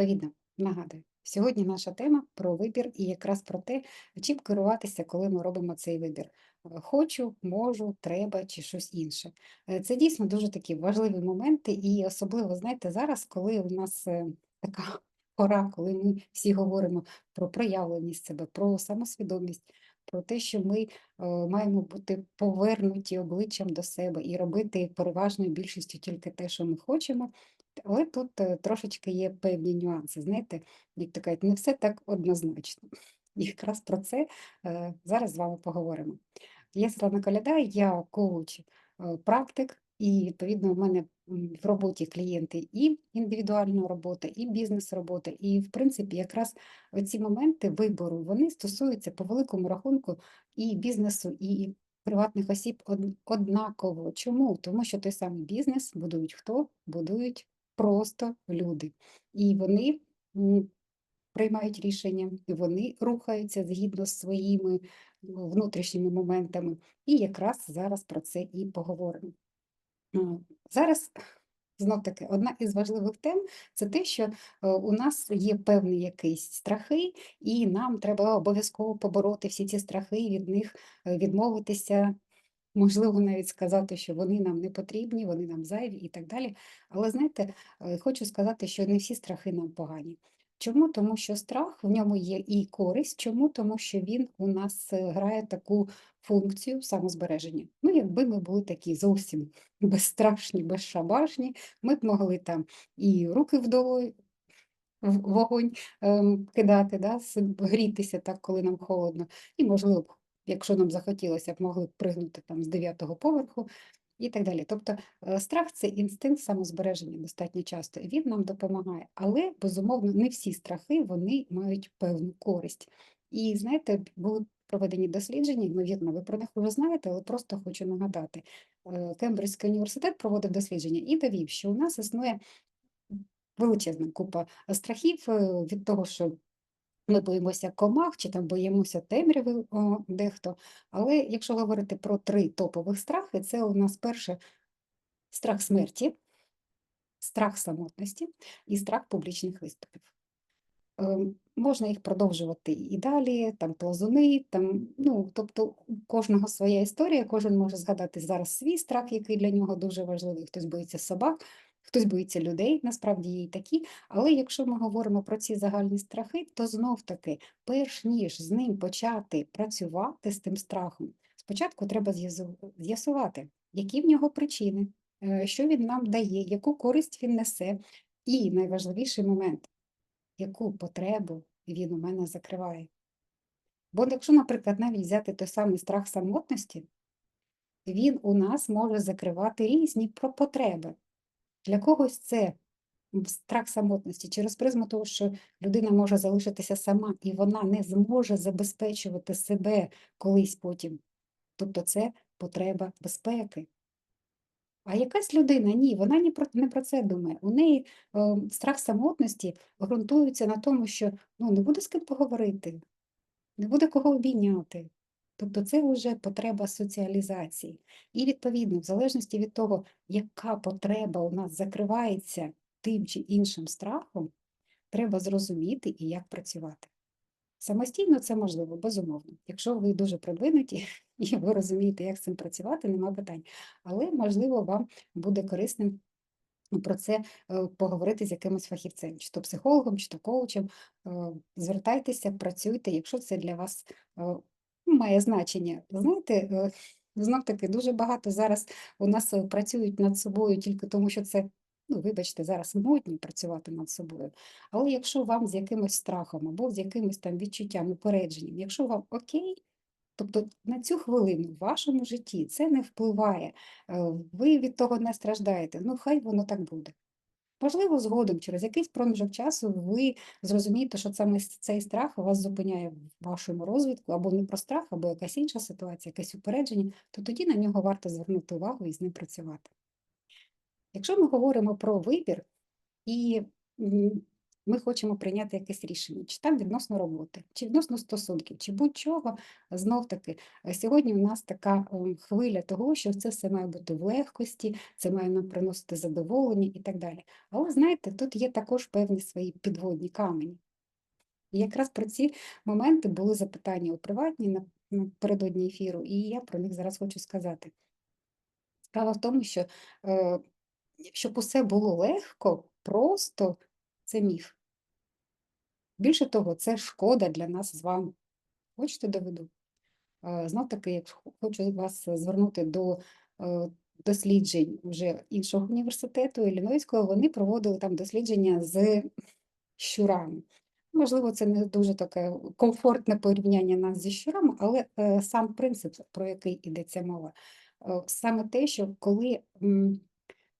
Відповідно, нагадую, сьогодні наша тема про вибір і якраз про те, чим керуватися, коли ми робимо цей вибір. Хочу, можу, треба чи щось інше. Е, Це дійсно дуже такі важливі моменти, і особливо, знаєте, зараз, коли у нас е, така пора, коли ми всі говоримо про проявленість себе, про самосвідомість, про те, що ми е, маємо бути повернуті обличчям до себе і робити переважною більшістю тільки те, що ми хочемо. Але тут е, трошечки є певні нюанси. Знаєте, як то кажуть, не все так однозначно. І якраз про це е, зараз з вами поговоримо. Я Світлана Коляда, я коуч, е, практик, і відповідно в мене в роботі клієнти і індивідуальна робота, і бізнес-робота. І, в принципі, якраз оці моменти вибору вони стосуються по великому рахунку і бізнесу, і приватних осіб однаково. Чому? Тому що той самий бізнес будують хто? Будують просто люди. І вони приймають рішення, вони рухаються згідно з своїми ну, внутрішніми моментами. І якраз зараз про це і поговоримо. Зараз знов таки одна із важливих тем це те, що е, у нас є певні якісь страхи, і нам треба обов'язково побороти всі ці страхи, від них е, відмовитися. Можливо, навіть сказати, що вони нам не потрібні, вони нам зайві і так далі. Але знаєте, е, хочу сказати, що не всі страхи нам погані. Чому? Тому що страх в ньому є і користь. Чому? Тому що він у нас е, грає таку функцію самозбереження. Ну, якби ми були такі зовсім безстрашні, безшабашні, ми б могли там і руки в вогонь ем, кидати, да, грітися так, коли нам холодно. І, можливо, якщо нам захотілося б, могли б пригнути там з дев'ятого поверху і так далі. Тобто е, страх це інстинкт самозбереження достатньо часто, він нам допомагає. Але, безумовно, не всі страхи вони мають певну користь. І знаєте, були проведені дослідження, ймовірно, ви про них вже знаєте, але просто хочу нагадати. Е, Кембриджський університет проводив дослідження і довів, що у нас існує величезна купа страхів е, від того, що ми боїмося комах чи там боїмося темряви о, дехто. Але якщо говорити про три топових страхи, це у нас перше страх смерті, страх самотності і страх публічних виступів. Ем, Можна їх продовжувати і далі, там плазуни, там, ну, тобто у кожного своя історія, кожен може згадати зараз свій страх, який для нього дуже важливий. Хтось боїться собак, хтось боїться людей, насправді є і такі. Але якщо ми говоримо про ці загальні страхи, то знов таки, перш ніж з ним почати працювати з тим страхом, спочатку треба з'ясувати, які в нього причини, е, що він нам дає, яку користь він несе. І найважливіший момент яку потребу він у мене закриває. Бо якщо, наприклад, навіть взяти той самий страх самотності, він у нас може закривати різні потреби. Для когось це страх самотності через призму того, що людина може залишитися сама, і вона не зможе забезпечувати себе колись потім. Тобто це потреба безпеки. А якась людина, ні, вона ні про, не про це думає. У неї е, страх самотності ґрунтується на тому, що ну, не буде з ким поговорити, не буде кого обійняти. Тобто це вже потреба соціалізації. І відповідно, в залежності від того, яка потреба у нас закривається тим чи іншим страхом, треба зрозуміти і як працювати. Самостійно це можливо, безумовно. Якщо ви дуже продвинуті і ви розумієте, як з цим працювати, нема питань. Але, можливо, вам буде корисним про це е, поговорити з якимось фахівцем, чи то психологом, чи то коучем. Е, Звертайтеся, працюйте, якщо це для вас е, має значення. Знаєте, е, знов таки дуже багато зараз у нас е, працюють над собою тільки тому, що це. Ну, вибачте, зараз модні працювати над собою. Але якщо вам з якимось страхом або з якимось там відчуттям, упередженням, якщо вам окей, тобто на цю хвилину в вашому житті це не впливає, е, ви від того не страждаєте, ну хай воно так буде. Можливо, згодом, через якийсь проміжок часу, ви зрозумієте, що саме цей страх вас зупиняє в вашому розвитку, або не про страх, або якась інша ситуація, якесь упередження, то тоді на нього варто звернути увагу і з ним працювати. Якщо ми говоримо про вибір, і ми хочемо прийняти якесь рішення, чи там відносно роботи, чи відносно стосунків, чи будь-чого. Знов таки, е, сьогодні у нас така хвиля того, що це все має бути в легкості, це має нам приносити задоволення і так далі. Але знаєте, тут є також певні свої підводні камені. І якраз про ці моменти були запитання у приватній напередодні ефіру, і я про них зараз хочу сказати. Справа в тому, що е, щоб усе було легко, просто це міф. Більше того, це шкода для нас з вами. Хочете доведу? Е, Знов таки, хо- хочу вас звернути до е, досліджень вже іншого університету Іллінойського, вони проводили там дослідження з щурами. Можливо, це не дуже таке комфортне порівняння нас зі щурами, але е, сам принцип, про який йдеться мова, саме те, що коли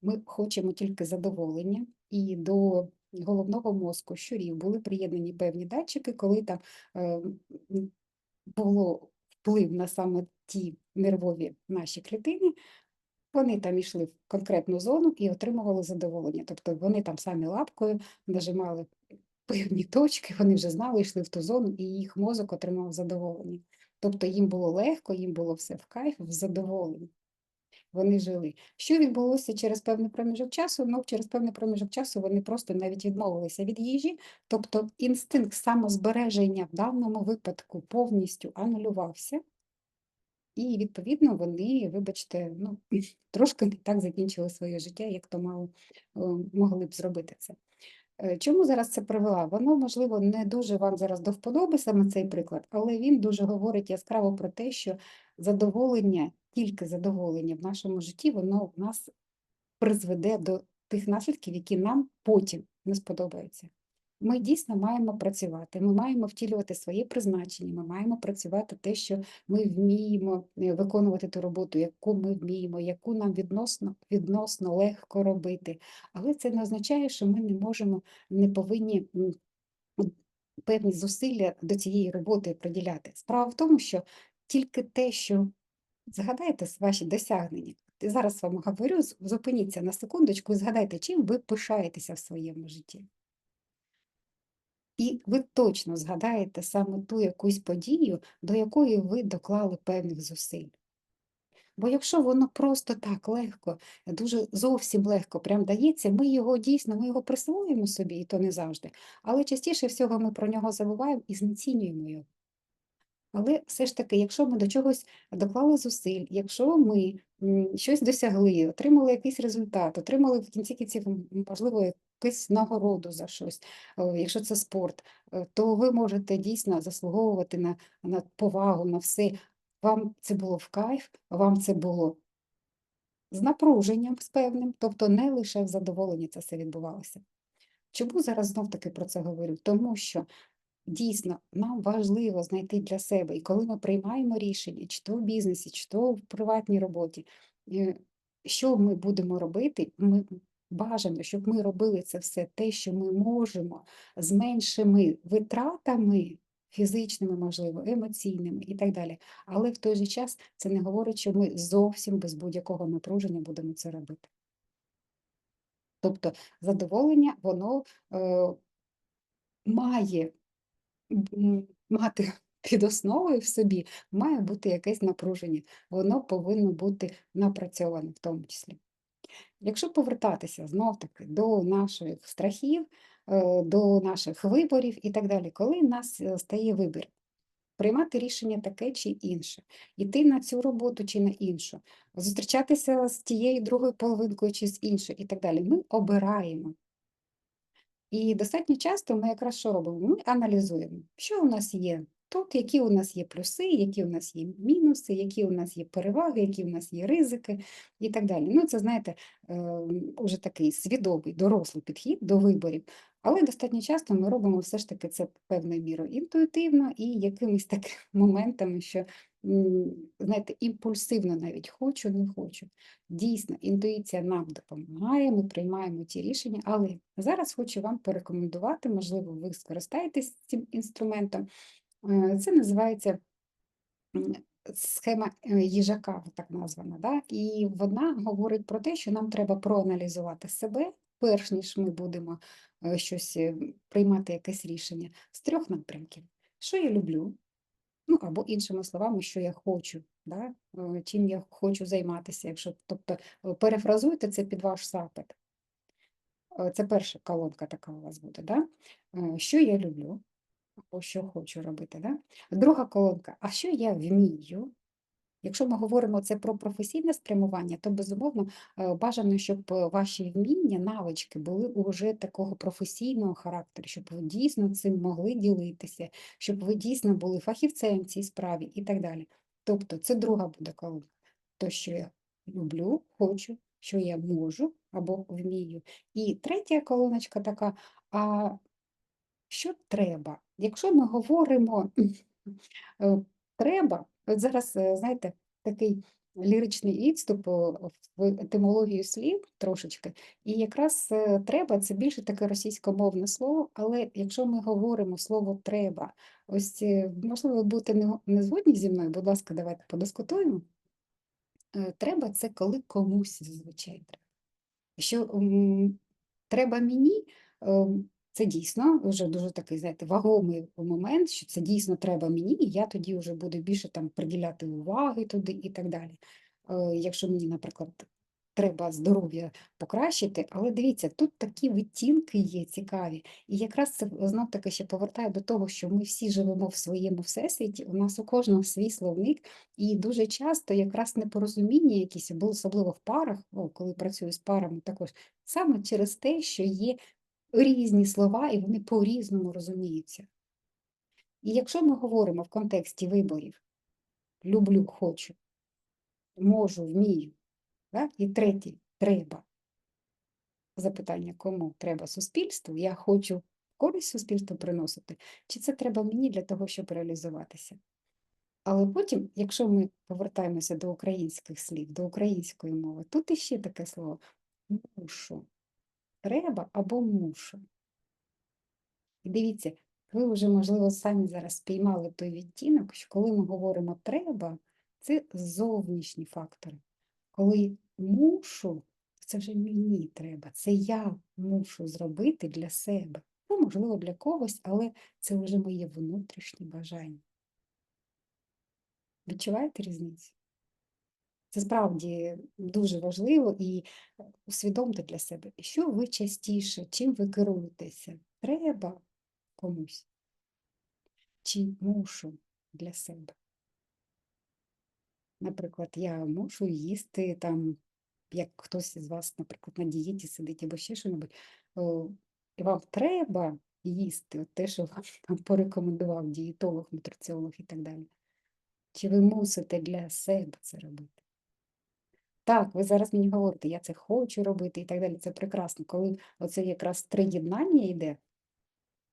ми хочемо тільки задоволення, і до головного мозку щурів були приєднані певні датчики, коли там е, було вплив на саме ті нервові наші клітини, вони там йшли в конкретну зону і отримували задоволення. Тобто вони там самі лапкою нажимали певні точки, вони вже знали, йшли в ту зону, і їх мозок отримав задоволення. Тобто їм було легко, їм було все в кайф, в задоволенні. Вони жили. Що відбулося через певний проміжок часу? Ну, через певний проміжок часу вони просто навіть відмовилися від їжі, тобто інстинкт самозбереження в даному випадку повністю анулювався, і, відповідно, вони, вибачте, ну, трошки не так закінчили своє життя, як то мало, могли б зробити це. Е, Чому зараз це привела? Воно, можливо, не дуже вам зараз до вподоби саме цей приклад, але він дуже говорить яскраво про те, що задоволення, тільки задоволення в нашому житті, воно в нас призведе до тих наслідків, які нам потім не сподобаються. Ми дійсно маємо працювати, ми маємо втілювати своє призначення, ми маємо працювати те, що ми вміємо е, виконувати ту роботу, яку ми вміємо, яку нам відносно, відносно легко робити. Але це не означає, що ми не можемо, не повинні певні зусилля до цієї роботи приділяти. Справа в тому, що тільки те, що згадайте ваші досягнення. Зараз вам говорю, зупиніться на секундочку і згадайте, чим ви пишаєтеся в своєму житті. І ви точно згадаєте саме ту якусь подію, до якої ви доклали певних зусиль. Бо якщо воно просто так легко, дуже зовсім легко прям дається, ми його дійсно, ми його присвоїмо собі, і то не завжди. Але частіше всього ми про нього забуваємо і знецінюємо його. Але все ж таки, якщо ми до чогось доклали зусиль, якщо ми щось досягли, отримали якийсь результат, отримали в кінці кінців, можливо, якусь нагороду за щось, е, якщо це спорт, е, то ви можете дійсно заслуговувати на, на повагу, на все. Вам це було в кайф, вам це було з напруженням з певним, тобто не лише в задоволенні це все відбувалося. Чому зараз знов таки про це говорю? Тому що Дійсно, нам важливо знайти для себе, і коли ми приймаємо рішення, чи то в бізнесі, чи то в приватній роботі, е, що ми будемо робити, ми бажано, щоб ми робили це все те, що ми можемо, з меншими витратами, фізичними, можливо, емоційними і так далі. Але в той же час це не говорить, що ми зовсім без будь-якого напруження будемо це робити. Тобто задоволення, воно е, має мати під основою в собі має бути якесь напруження, воно повинно бути напрацьоване в тому числі. Якщо повертатися знов-таки до наших страхів, е, до наших виборів і так далі, коли в нас е, стає вибір, приймати рішення таке чи інше, йти на цю роботу чи на іншу, зустрічатися з тією другою половинкою чи з іншою і так далі, ми обираємо. І достатньо часто ми якраз що робимо? Ми аналізуємо, що у нас є тут, які у нас є плюси, які у нас є мінуси, які у нас є переваги, які у нас є ризики і так далі. Ну, це, знаєте, ем, уже такий свідомий, дорослий підхід до виборів. Але достатньо часто ми робимо все ж таки це певною мірою інтуїтивно і якимись такими моментами, що, знаєте, імпульсивно навіть хочу, не хочу. Дійсно, інтуїція нам допомагає, ми приймаємо ті рішення, але зараз хочу вам порекомендувати, можливо, ви скористаєтесь цим інструментом. Е, Це називається схема е, їжака, так названа. Да? І вона говорить про те, що нам треба проаналізувати себе, перш ніж ми будемо е, щось приймати якесь рішення, з трьох напрямків. Що я люблю? Ну, або іншими словами, що я хочу, да? е, чим я хочу займатися, якщо, тобто е, перефразуйте це під ваш запит. Е, Це перша колонка така у вас буде, да? Що я люблю, або що хочу робити, да? Друга колонка, а що я вмію? Якщо ми говоримо це про професійне спрямування, то безумовно е, бажано, щоб е, ваші вміння, навички були уже такого професійного характеру, щоб ви дійсно цим могли ділитися, щоб ви дійсно були фахівцем в цій справі і так далі. Тобто це друга буде колонка. То, що я люблю, хочу, що я можу або вмію. І третя колоночка така, а що треба? Якщо ми говоримо е, треба, от зараз, е, знаєте, такий ліричний відступ в етимологію слів трошечки, і якраз е, треба це більше таке російськомовне слово, але якщо ми говоримо слово треба, ось е, можливо, будете не, згодні зі мною, будь ласка, давайте подискутуємо. Треба це коли комусь зазвичай треба. Що треба мені, ем, це дійсно вже дуже такий, знаєте, вагомий момент, що це дійсно треба мені, і я тоді вже буду більше там приділяти уваги туди і так далі. Е, Якщо мені, наприклад, треба здоров'я покращити, але дивіться, тут такі відтінки є цікаві. І якраз це знов таки ще повертає до того, що ми всі живемо в своєму всесвіті, у нас у кожного свій словник, і дуже часто якраз непорозуміння якісь, або особливо в парах, о, коли працюю з парами, також саме через те, що є різні слова, і вони по-різному розуміються. І якщо ми говоримо в контексті виборів люблю, хочу, можу, вмію, да? і третій треба. Запитання, кому треба суспільству, я хочу користь суспільству приносити, чи це треба мені для того, щоб реалізуватися. Але потім, якщо ми повертаємося до українських слів, до української мови, тут іще таке слово мушу. Треба або мушу. І дивіться, ви вже, можливо, самі зараз спіймали той відтінок, що коли ми говоримо треба, це зовнішні фактори. Коли мушу, це вже мені треба, це я мушу зробити для себе. Ну, можливо, для когось, але це вже моє внутрішнє бажання. Відчуваєте різницю? Це справді дуже важливо і усвідомте для себе, що ви частіше, чим ви керуєтеся. Треба комусь чи мушу для себе. Наприклад, я мушу їсти там, як хтось із вас, наприклад, на дієті сидить або ще що-небудь, і вам треба їсти от те, що вам порекомендував дієтолог, нутриціолог і так далі. Чи ви мусите для себе це робити? Так, ви зараз мені говорите, я це хочу робити і так далі. Це прекрасно. Коли оце якраз триєднання йде,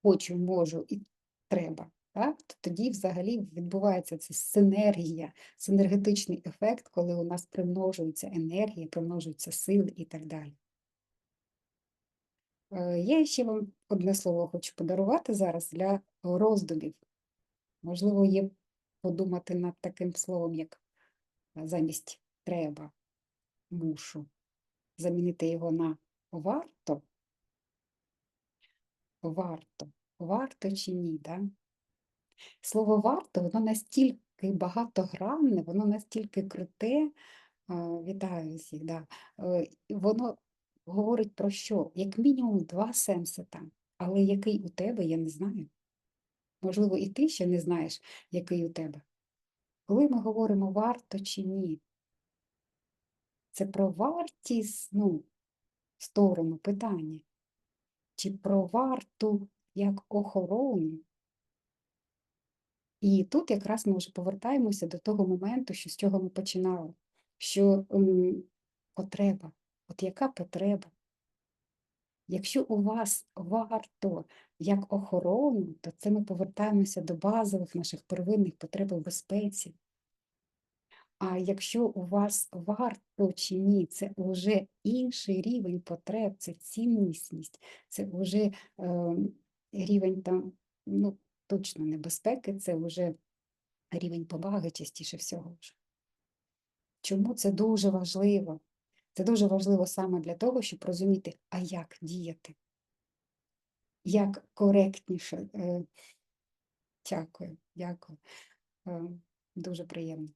хочу, можу і треба, так? то тоді взагалі відбувається ця синергія, синергетичний ефект, коли у нас примножується енергія, примножуються сили і так далі. Е, Я ще вам одне слово хочу подарувати зараз для роздумів. Можливо, є подумати над таким словом, як е, замість треба, мушу, замінити його на варто, варто, варто чи ні, да? Слово варто, воно настільки багатогранне, воно настільки круте, вітаю всіх, да. е, Воно говорить про що? Як мінімум два сенси там, але який у тебе, я не знаю. Можливо, і ти ще не знаєш, який у тебе. Коли ми говоримо варто чи ні, це про вартісну сторону питання, чи про варту як охорону. І тут якраз ми вже повертаємося до того моменту, що з чого ми починали, що м, потреба, от яка потреба? Якщо у вас варто як охорону, то це ми повертаємося до базових наших первинних потреб у безпеці. А якщо у вас варто чи ні, це вже інший рівень потреб, це ціннісність, це вже е, рівень там, ну, точно небезпеки, це вже рівень поваги частіше всього. Чому це дуже важливо? Це дуже важливо саме для того, щоб розуміти, а як діяти, як коректніше. е, Дякую, дякую. Е, Дуже приємно.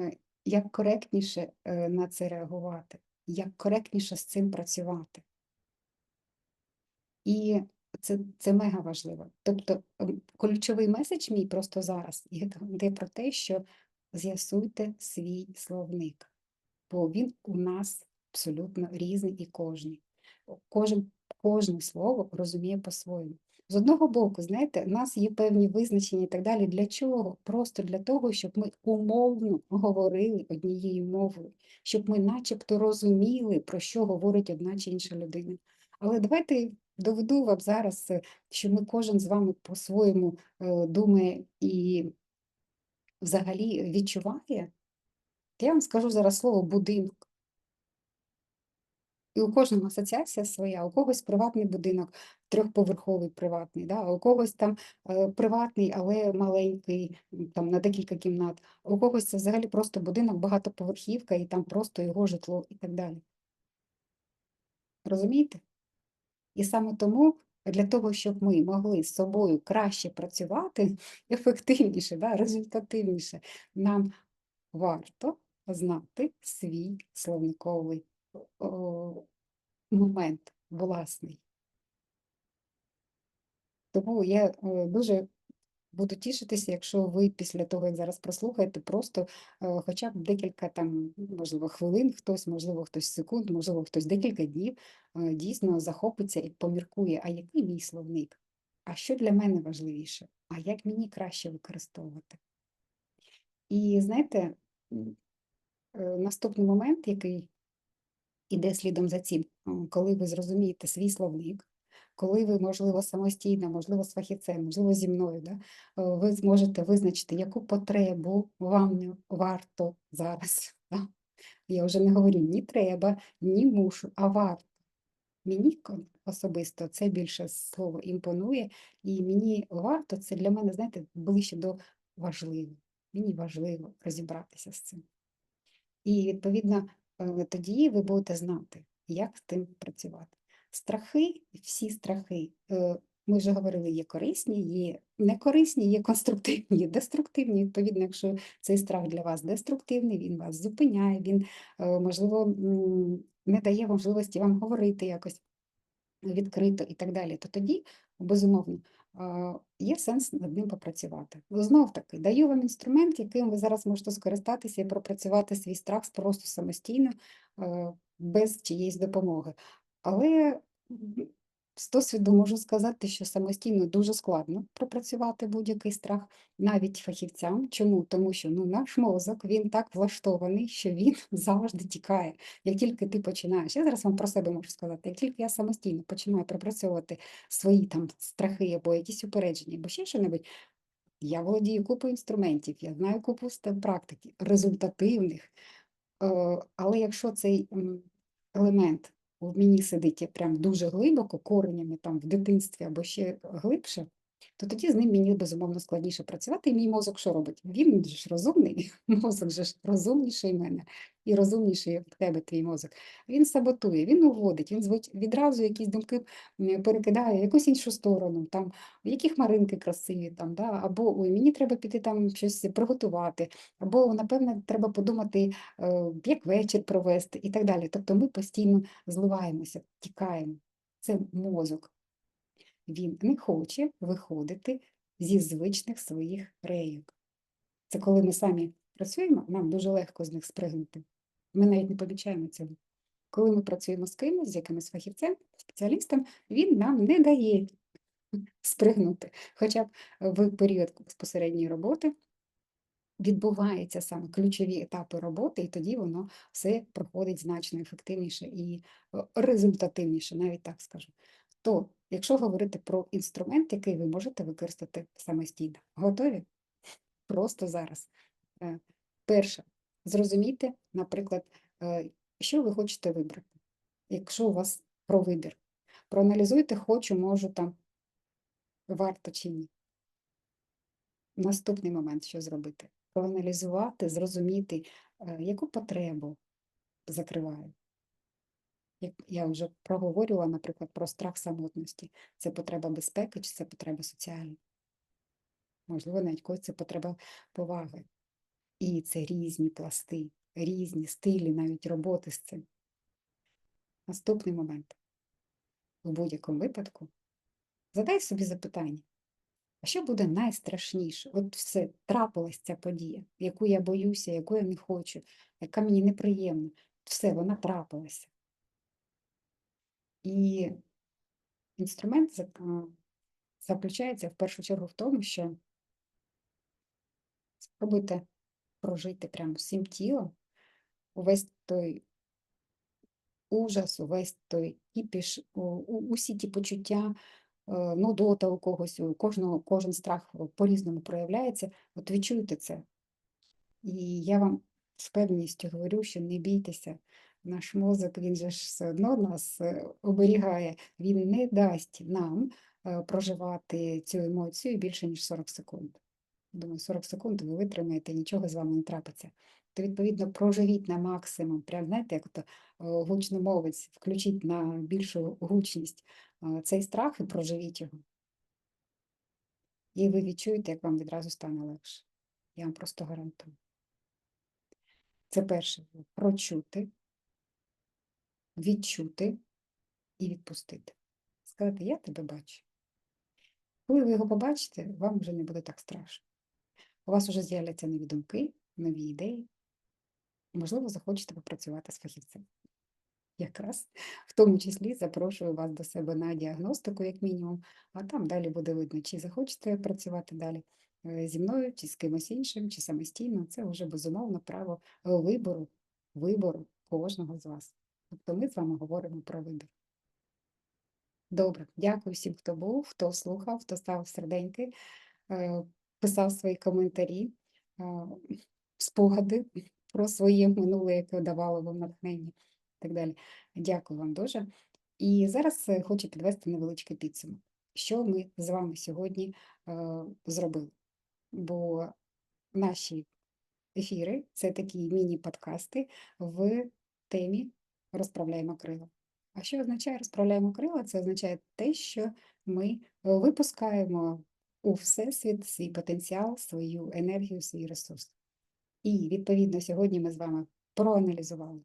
Е, Як коректніше е, на це реагувати, як коректніше з цим працювати. І це, це мега важливо. Тобто ем, ключовий меседж мій просто зараз йде про те, що з'ясуйте свій словник, бо він у нас абсолютно різний і кожний. Кожен, кожне слово розуміє по-своєму. З одного боку, знаєте, у нас є певні визначення і так далі. Для чого? Просто для того, щоб ми умовно говорили однією мовою, щоб ми начебто розуміли, про що говорить одна чи інша людина. Але давайте доведу вам зараз, е, що ми кожен з вами по-своєму е, думає і взагалі відчуває. Я вам скажу зараз слово будинок. І у кожного асоціація своя, у когось приватний будинок, трьохповерховий приватний, да? у когось там е, приватний, але маленький, там на декілька кімнат, у когось це взагалі просто будинок, багатоповерхівка, і там просто його житло і так далі. Розумієте? І саме тому для того, щоб ми могли з собою краще працювати, ефективніше, да, результативніше, нам варто знати свій словниковий о, момент власний. Тому я е, дуже буду тішитися, якщо ви після того, як зараз прослухаєте, просто е, хоча б декілька там, можливо, хвилин, хтось, можливо, хтось секунд, можливо, хтось декілька днів е, дійсно захопиться і поміркує, а який мій словник? А що для мене важливіше? А як мені краще використовувати? І знаєте, наступний момент, який іде слідом за цим, коли ви зрозумієте свій словник, коли ви, можливо, самостійно, можливо, з фахівцем, можливо, зі мною, да, е, ви зможете визначити, яку потребу вам не варто зараз. Да? Я вже не говорю ні треба, ні мушу, а варто. Мені особисто це більше слово імпонує, і мені варто це для мене, знаєте, ближче до важливо. Мені важливо розібратися з цим. І відповідно тоді ви будете знати, як з тим працювати. Страхи, всі страхи, е, ми вже говорили, є корисні, є некорисні, є конструктивні, є деструктивні. Відповідно, якщо цей страх для вас деструктивний, він вас зупиняє, він, е, можливо, не дає можливості вам говорити якось відкрито і так далі, то тоді, безумовно, є сенс над ним попрацювати. Знов таки, даю вам інструмент, яким ви зараз можете скористатися і пропрацювати свій страх просто самостійно, без чиєїсь допомоги. Але з досвіду можу сказати, що самостійно дуже складно пропрацювати будь-який страх, навіть фахівцям. Чому? Тому що ну, наш мозок він так влаштований, що він завжди тікає. Як тільки ти починаєш, я зараз вам про себе можу сказати, як тільки я самостійно починаю пропрацьовувати свої там страхи або якісь упередження, або ще що-небудь, я володію купою інструментів, я знаю купу ст- практик, результативних. Е, Але якщо цей елемент в мені сидить прям дуже глибоко, коренями там в дитинстві або ще глибше, то тоді з ним мені безумовно складніше працювати. І мій мозок що робить? Він же ж розумний, мозок же ж розумніший мене і розумніший в тебе твій мозок. Він саботує, він уводить, він звуть відразу якісь думки перекидає в якусь іншу сторону, там які хмаринки красиві, там, да? або ой, мені треба піти там щось приготувати, або, напевне, треба подумати, е, як вечір провести і так далі. Тобто ми постійно зливаємося, тікаємо. Це мозок. Він не хоче виходити зі звичних своїх рейок. Це коли ми самі працюємо, нам дуже легко з них спригнути. Ми навіть не помічаємо цього. Коли ми працюємо з кимось, з якимось фахівцем, спеціалістом, він нам не дає спригнути. Хоча б в період безпосередньої роботи відбуваються саме ключові етапи роботи, і тоді воно все проходить значно ефективніше і результативніше, навіть так скажу. То, якщо говорити про інструмент, який ви можете використати самостійно, готові? Просто зараз. Е, Перше, зрозумійте, наприклад, е, що ви хочете вибрати, якщо у вас про вибір. Проаналізуйте, хочу, можу там, варто чи ні. Наступний момент, що зробити? Проаналізувати, зрозуміти, е, яку потребу закриваю. Як я вже проговорювала, наприклад, про страх самотності. Це потреба безпеки чи це потреба соціальна? Можливо, навіть когось це потреба поваги. І це різні пласти, різні стилі навіть роботи з цим. Наступний момент. У будь-якому випадку задай собі запитання, а що буде найстрашніше? От все, трапилась ця подія, яку я боюся, яку я не хочу, яка мені неприємна. Все, вона трапилася. І інструмент заключається в першу чергу в тому, що спробуйте прожити прямо всім тілом увесь той ужас, увесь той кіпіш, усі ті почуття, е, нудота у когось, у кожного, кожен страх по-різному проявляється. От відчуйте це. І я вам з певністю говорю, що не бійтеся. Наш мозок, він же ж все одно нас е, оберігає, він не дасть нам е, проживати цю емоцію більше, ніж 40 секунд. Думаю, 40 секунд ви витримаєте, нічого з вами не трапиться. То, відповідно, проживіть на максимум, прям знаєте, як ото е, гучномовець, включіть на більшу гучність цей страх і проживіть його. І ви відчуєте, як вам відразу стане легше. Я вам просто гарантую. Це перше прочути, відчути і відпустити. Сказати, я тебе бачу. Коли ви його побачите, вам вже не буде так страшно. У вас вже з'являться нові думки, нові ідеї. Можливо, захочете попрацювати з фахівцем. Якраз в тому числі запрошую вас до себе на діагностику, як мінімум, а там далі буде видно, чи захочете працювати далі е, зі мною, чи з кимось іншим, чи самостійно. Це вже безумовно право вибору, вибору кожного з вас. Тобто ми з вами говоримо про вибір. Добре, дякую всім, хто був, хто слухав, хто ставив серденьки, е, писав свої коментарі, е, спогади про своє минуле, яке давало вам натхнення і так далі. Дякую вам дуже. І зараз е, хочу підвести невеличкий підсумок. Що ми з вами сьогодні зробили? Бо наші ефіри це такі міні-подкасти в темі розправляємо крила. А що означає розправляємо крила? Це означає те, що ми е, випускаємо у всесвіт свій потенціал, свою енергію, свій ресурс. І відповідно сьогодні ми з вами проаналізували,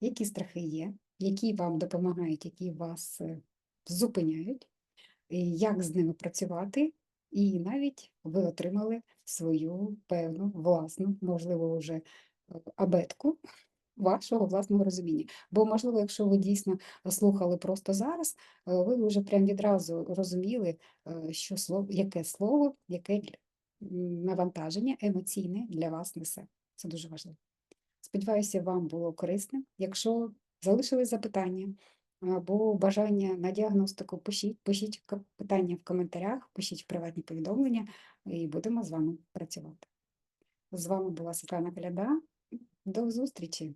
які страхи є, які вам допомагають, які вас е, зупиняють, як з ними працювати, і навіть ви отримали свою певну власну, можливо, вже е, абетку вашого власного розуміння. Бо, можливо, якщо ви дійсно слухали просто зараз, е, ви вже прям відразу розуміли, е, що слово, яке слово, яке навантаження емоційне для вас несе. Це дуже важливо. Сподіваюся, вам було корисним. Якщо залишились запитання або бажання на діагностику, пишіть, пишіть питання в коментарях, пишіть приватні повідомлення, і будемо з вами працювати. З вами була Світлана Коляда. До зустрічі!